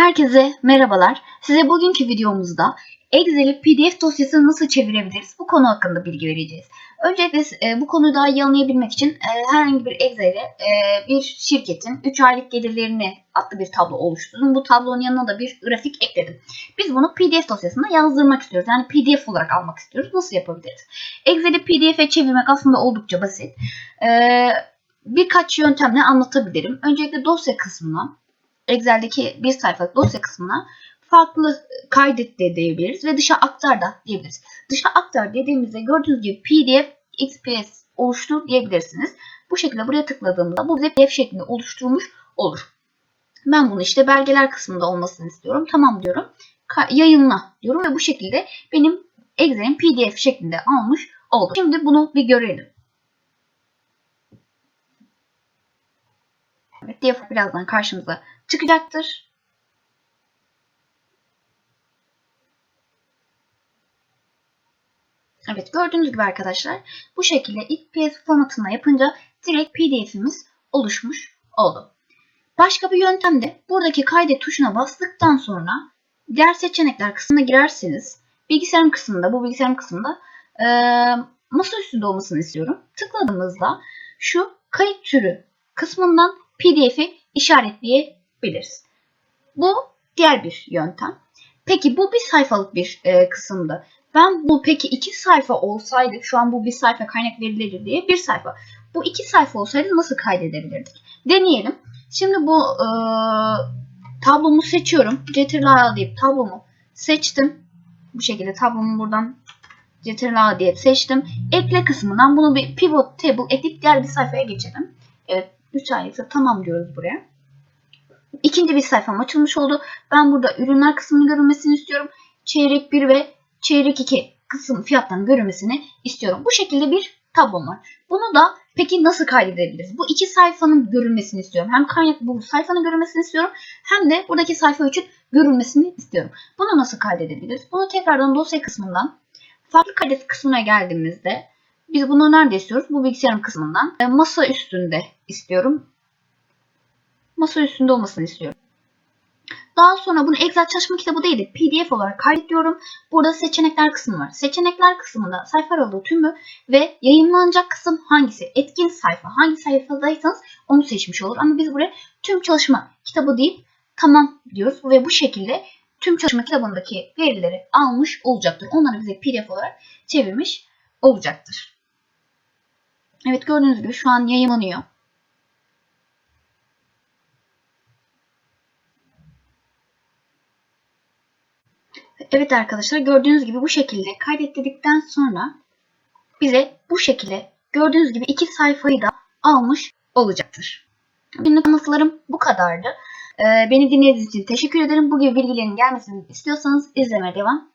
Herkese merhabalar. Size bugünkü videomuzda Excel'i PDF dosyasını nasıl çevirebiliriz bu konu hakkında bilgi vereceğiz. Öncelikle e, bu konuyu daha iyi anlayabilmek için e, herhangi bir Excel'e e, bir şirketin 3 aylık gelirlerini adlı bir tablo oluşturdum. Bu tablonun yanına da bir grafik ekledim. Biz bunu PDF dosyasına yazdırmak istiyoruz. Yani PDF olarak almak istiyoruz. Nasıl yapabiliriz? Excel'i PDF'e çevirmek aslında oldukça basit. Birkaç yöntemle anlatabilirim. Öncelikle dosya kısmına Excel'deki bir sayfalık dosya kısmına farklı kaydet de diyebiliriz ve dışa aktar da diyebiliriz. Dışa aktar dediğimizde gördüğünüz gibi PDF, XPS oluştur diyebilirsiniz. Bu şekilde buraya tıkladığımda bu bize PDF şeklinde oluşturmuş olur. Ben bunu işte belgeler kısmında olmasını istiyorum. Tamam diyorum. Yayınla diyorum ve bu şekilde benim Excel'in PDF şeklinde almış oldu. Şimdi bunu bir görelim. Evet, DF birazdan karşımıza çıkacaktır. Evet gördüğünüz gibi arkadaşlar bu şekilde XPS formatına yapınca direkt PDF'imiz oluşmuş oldu. Başka bir yöntem de buradaki kaydet tuşuna bastıktan sonra diğer seçenekler kısmına girerseniz bilgisayarım kısmında bu bilgisayarım kısmında e, masa üstünde olmasını istiyorum. Tıkladığımızda şu kayıt türü kısmından PDF'i işaretleyebiliriz. Bu diğer bir yöntem. Peki bu bir sayfalık bir e, kısımda. Ben bu peki iki sayfa olsaydı şu an bu bir sayfa kaynak verileri diye bir sayfa. Bu iki sayfa olsaydı nasıl kaydedebilirdik? Deneyelim. Şimdi bu e, tablomu seçiyorum. Ctrl deyip tablomu seçtim. Bu şekilde tablomu buradan Ctrl diye seçtim. Ekle kısmından bunu bir pivot table ekleyip diğer bir sayfaya geçelim. Evet 3 aylıksa tamam diyoruz buraya. İkinci bir sayfam açılmış oldu. Ben burada ürünler kısmını görünmesini istiyorum. Çeyrek 1 ve çeyrek 2 kısım fiyatlarının görünmesini istiyorum. Bu şekilde bir tablom var. Bunu da peki nasıl kaydedebiliriz? Bu iki sayfanın görünmesini istiyorum. Hem kaynak bu sayfanın görünmesini istiyorum. Hem de buradaki sayfa için görünmesini istiyorum. Bunu nasıl kaydedebiliriz? Bunu tekrardan dosya kısmından farklı kaydet kısmına geldiğimizde biz bunu nerede istiyoruz? Bu bilgisayarın kısmından. E, masa üstünde istiyorum. Masa üstünde olmasını istiyorum. Daha sonra bunu Excel çalışma kitabı değil de PDF olarak kaydediyorum. Burada seçenekler kısmı var. Seçenekler kısmında sayfa aralığı tümü ve yayınlanacak kısım hangisi? Etkin sayfa. Hangi sayfadaysanız onu seçmiş olur. Ama biz buraya tüm çalışma kitabı deyip tamam diyoruz. Ve bu şekilde tüm çalışma kitabındaki verileri almış olacaktır. Onları bize PDF olarak çevirmiş olacaktır. Evet gördüğünüz gibi şu an yayınlanıyor. Evet arkadaşlar gördüğünüz gibi bu şekilde kaydettikten sonra bize bu şekilde gördüğünüz gibi iki sayfayı da almış olacaktır. Günlük anlatılarım bu kadardı. Ee, beni dinlediğiniz için teşekkür ederim. Bu gibi bilgilerin gelmesini istiyorsanız izlemeye devam